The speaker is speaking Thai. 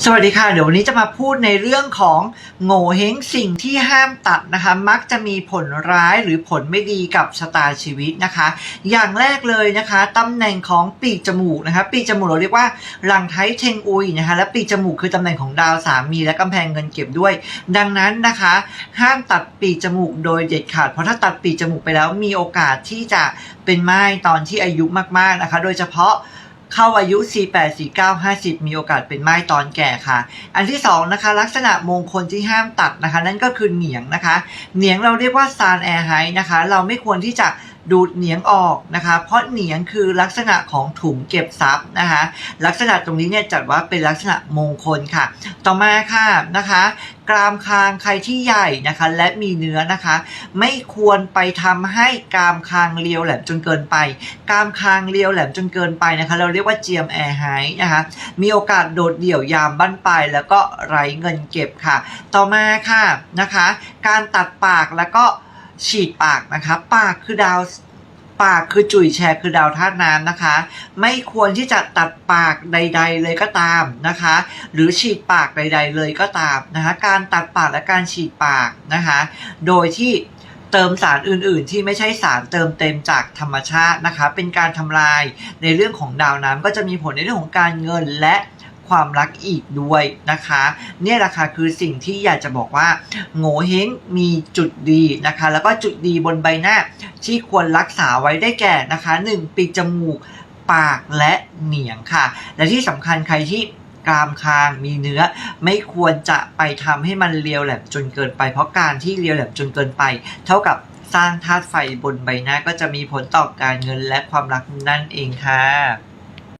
สวัสดีค่ะ เดี๋ยววันนี้จะมาพูดในเรื่องของโง่เฮงสิ่งที่ห้ามตัดนะคะ มักจะมีผลร้ายหรือผลไม่ดีกับชะตาชีวิตนะคะ อย่างแรกเลยนะคะตำแหน่งของปีกจมูกนะคะ ปีกจมูกเราเรียกว่ารังไทเทงอุยนะคะและปีกจมูกคือตำแหน่งของดาวสามีและกำแพงเงินเก็บด้วย ดังนั้นนะคะ ห้ามตัดปีกจมูกโดยเด็ดขาด เพราะถ้าตัดปีกจมูกไปแล้วมีโอกาสที่จะเป็นไม้ตอนที่อายุมากๆนะคะ โดยเฉพาะ เข้าอายุ 48 49 50 มีโอกาสเป็นไม้ตอนแก่ค่ะ อันที่สองนะคะลักษณะมงคลที่ห้ามตัดนะคะ นั่นก็คือเหนียงนะคะ เหนียงเราเรียกว่าซานแอร์ไฮนะคะ เราไม่ควรที่จะ ดูดเหนียงออกนะคะ เพราะเหนียงคือลักษณะของถุงเก็บทรัพย์นะคะ ลักษณะตรงนี้เนี่ยจัดว่าเป็นลักษณะมงคลค่ะ ต่อมาค่ะนะคะ กรามคางใครที่ใหญ่นะคะ และมีเนื้อนะคะ ไม่ควรไปทำให้กรามคางเรียวแหลมจนเกินไป กรามคางเรียวแหลมจนเกินไปนะคะ เราเรียกว่าเจียมแอร์ไฮนะคะ มีโอกาสโดดเดี่ยวยามบั้นปลายแล้วก็ไร้เงินเก็บค่ะ ต่อมาค่ะนะคะ การตัดปากแล้วก็ ฉีดปากนะคะ ปากคือดาวปากคือจุ๋ยแชร์คือดาวธาตุน้ำนะคะ ไม่ควรที่จะตัดปากใด ๆ เลยก็ตามนะคะ หรือฉีดปากใด ๆ เลยก็ตามนะคะ การตัดปากและการฉีดปากนะคะ โดยที่เติมสารอื่น ๆ ที่ไม่ใช่สารเติมเต็มจากธรรมชาตินะคะ เป็นการทำลายในเรื่องของดาวน้ำก็จะมีผลในเรื่องของการเงินและ ความรักอีกด้วยนะคะ เนี่ยแหละค่ะคือสิ่งที่อยากจะบอกว่าโง่เฮงมีจุดดีนะคะ แล้วก็จุดดีบนใบหน้าที่ควรรักษาไว้ได้แก่นะคะ 1. ปีกจมูกปากและเหนียงค่ะ และที่สำคัญใครที่กรามคางมีเนื้อไม่ควรจะไปทำให้มันเรียวแหลมจนเกินไป เพราะการที่เรียวแหลมจนเกินไป เท่ากับสร้างธาตุไฟบนใบหน้าก็จะมีผลต่อการเงินและความรักนั่นเองค่ะ